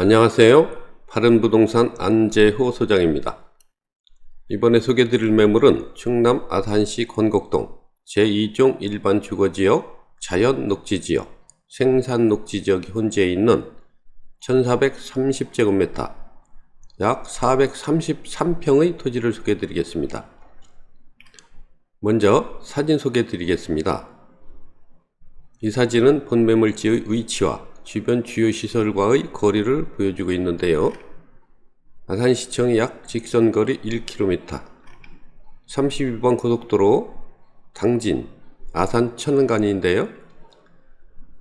안녕하세요. 파른부동산 안재호 소장입니다. 이번에 소개드릴 매물은 충남 아산시 건곡동 제2종 일반 주거지역 자연 녹지지역 생산 녹지지역이 혼재해 있는 1430제곱미터 약 433평의 토지를 소개드리겠습니다. 먼저 사진 소개드리겠습니다. 이 사진은 본 매물지의 위치와 주변 주요 시설과의 거리를 보여주고 있는데요. 아산시청 약 직선 거리 1km, 31번 고속도로 당진, 아산 천안간인데요.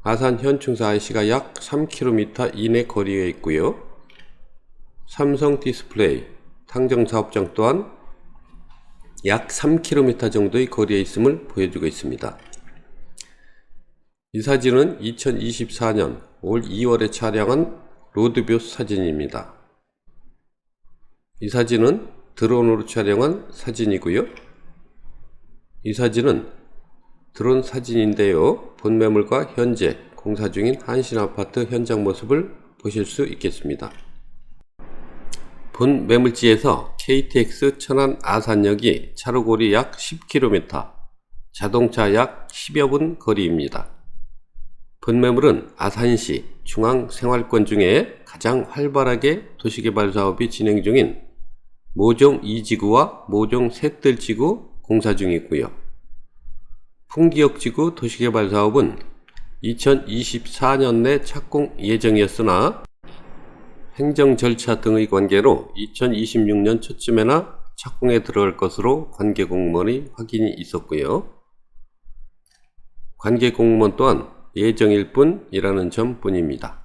아산 현충사 IC가 약 3km 이내 거리에 있고요. 삼성 디스플레이, 탕정사업장 또한 약 3km 정도의 거리에 있음을 보여주고 있습니다. 이 사진은 2024년 올 2월에 촬영한 로드뷰 사진입니다. 이 사진은 드론으로 촬영한 사진이고요. 이 사진은 드론 사진인데요. 본 매물과 현재 공사 중인 한신 아파트 현장 모습을 보실 수 있겠습니다. 본 매물지에서 KTX 천안 아산역이 차로 거리 약 10km, 자동차 약 10여 분 거리입니다. 본 매물은 아산시 중앙생활권 중에 가장 활발하게 도시개발 사업이 진행 중인 모종 2지구와 모종 셋들지구 공사 중이고요. 풍기역지구 도시개발 사업은 2024년 내 착공 예정이었으나 행정 절차 등의 관계로 2026년 초쯤에나 착공에 들어갈 것으로 관계 공무원의 확인이 있었고요. 관계 공무원 또한 예정일 뿐이라는 점뿐입니다.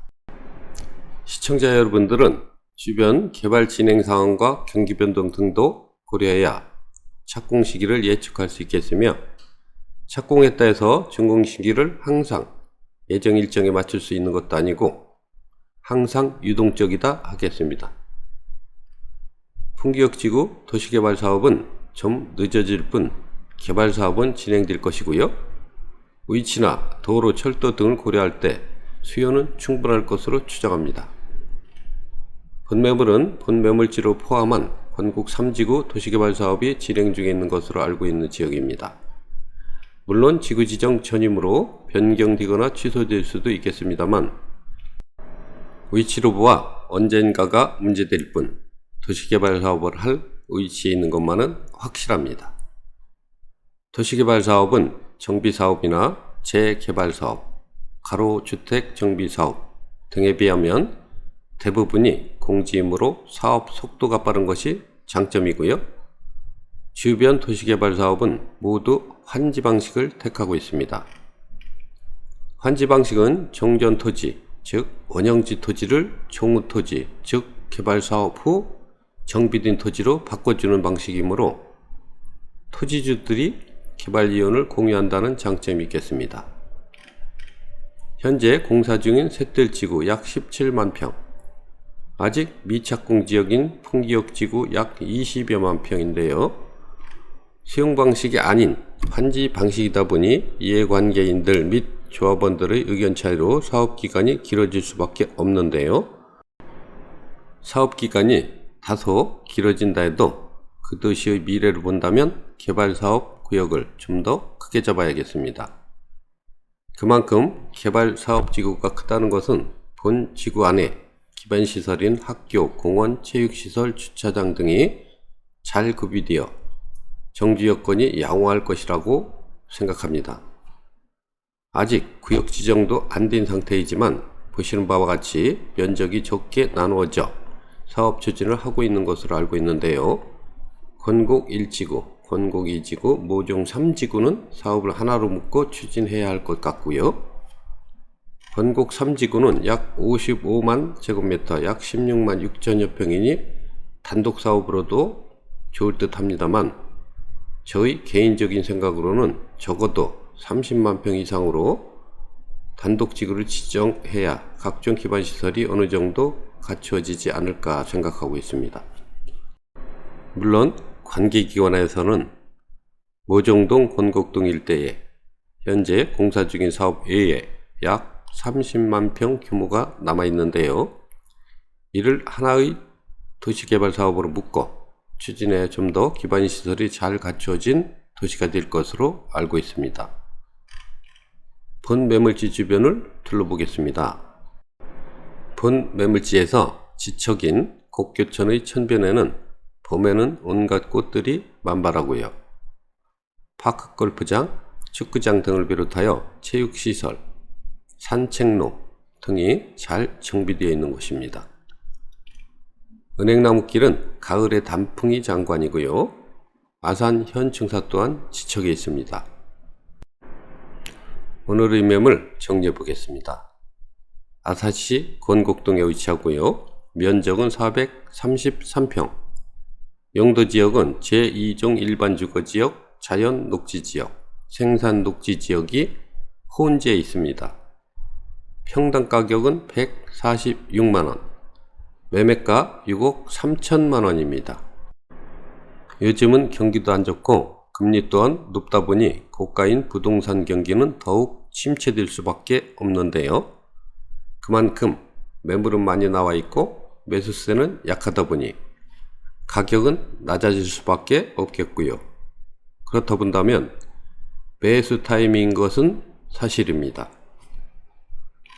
시청자 여러분들은 주변 개발 진행 상황과 경기 변동 등도 고려해야 착공 시기를 예측할 수 있겠으며 착공했다 해서 준공 시기를 항상 예정 일정에 맞출 수 있는 것도 아니고 항상 유동적이다 하겠습니다. 풍기역지구 도시개발 사업은 좀 늦어질 뿐 개발 사업은 진행될 것이고요. 위치나 도로, 철도 등을 고려할 때 수요는 충분할 것으로 추정합니다. 본매물은 본매물지로 포함한 건국 3지구 도시개발 사업이 진행 중에 있는 것으로 알고 있는 지역입니다. 물론 지구 지정 전이므로 변경되거나 취소될 수도 있겠습니다만 위치로 보아 언젠가가 문제될 뿐 도시개발 사업을 할 위치에 있는 것만은 확실합니다. 도시개발 사업은 정비 사업이나 재개발 사업, 가로주택 정비 사업 등에 비하면 대부분이 공지이므로 사업 속도가 빠른 것이 장점이고요. 주변 도시개발 사업은 모두 환지 방식을 택하고 있습니다. 환지 방식은 정전 토지, 즉 원형지 토지를 종우 토지, 즉 개발 사업 후 정비된 토지로 바꿔주는 방식이므로 토지주들이 개발 이혼을 공유한다는 장점이 있겠습니다. 현재 공사 중인 셋들지구 약 17만 평, 아직 미착공 지역인 풍기역 지구 약 20여만 평인데요. 수용 방식이 아닌 환지 방식이다 보니 이해관계인들 및 조합원들의 의견 차이로 사업 기간이 길어질 수밖에 없는데요. 사업 기간이 다소 길어진다 해도 그 도시의 미래를 본다면 개발 사업 구역을 좀 더 크게 잡아야겠습니다. 그만큼 개발 사업 지구가 크다는 것은 본 지구 안에 기반 시설인 학교, 공원, 체육시설, 주차장 등이 잘 구비되어 정지 여건이 양호할 것이라고 생각합니다. 아직 구역 지정도 안 된 상태이지만 보시는 바와 같이 면적이 적게 나누어져 사업 추진을 하고 있는 것으로 알고 있는데요. 건국 1지구, 건국 2지구, 모종 3지구는 사업을 하나로 묶어 추진해야 할 것 같고요. 건국 3지구는 약 55만 제곱미터, 약 16만 6천여 평이니 단독 사업으로도 좋을 듯 합니다만 저희 개인적인 생각으로는 적어도 30만 평 이상으로 단독 지구를 지정해야 각종 기반 시설이 어느 정도 갖추어지지 않을까 생각하고 있습니다. 물론 관계기관에서는 모종동 권곡동 일대에 현재 공사 중인 사업 외에 약 30만 평 규모가 남아 있는데요. 이를 하나의 도시개발 사업으로 묶어 추진해 좀 더 기반 시설이 잘 갖추어진 도시가 될 것으로 알고 있습니다. 본 매물지 주변을 둘러보겠습니다. 본 매물지에서 지척인 곡교천의 천변에는 봄에는 온갖 꽃들이 만발하고요. 파크 골프장, 축구장 등을 비롯하여 체육시설, 산책로 등이 잘 정비되어 있는 곳입니다. 은행나무길은 가을의 단풍이 장관이고요. 아산 현층사 또한 지척에 있습니다. 오늘의 매물 정리해 보겠습니다. 아사시 권곡동에 위치하고요. 면적은 433평. 용도 지역은 제2종 일반 주거 지역, 자연 녹지 지역, 생산 녹지 지역이 혼재해 있습니다. 평당 가격은 146만 원. 매매가 6억 3천만 원입니다. 요즘은 경기도 안 좋고 금리 또한 높다 보니 고가인 부동산 경기는 더욱 침체될 수밖에 없는데요. 그만큼 매물은 많이 나와 있고 매수세는 약하다 보니 가격은 낮아질 수밖에 없겠고요. 그렇다 본다면 매수 타이밍인 것은 사실입니다.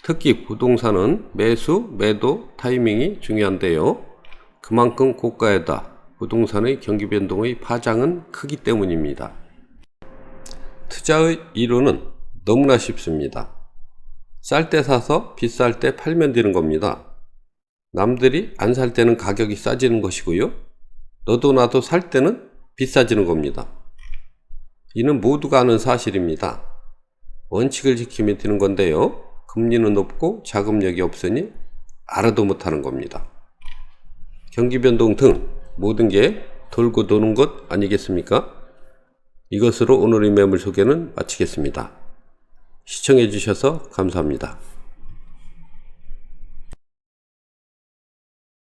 특히 부동산은 매수, 매도 타이밍이 중요한데요. 그만큼 고가에다 부동산의 경기 변동의 파장은 크기 때문입니다. 투자의 이론은 너무나 쉽습니다. 쌀 때 사서 비쌀 때 팔면 되는 겁니다. 남들이 안 살 때는 가격이 싸지는 것이고요. 너도 나도 살 때는 비싸지는 겁니다. 이는 모두가 아는 사실입니다. 원칙을 지키면 되는 건데요. 금리는 높고 자금력이 없으니 알아도 못하는 겁니다. 경기 변동 등 모든 게 돌고 도는 것 아니겠습니까? 이것으로 오늘의 매물 소개는 마치겠습니다. 시청해 주셔서 감사합니다.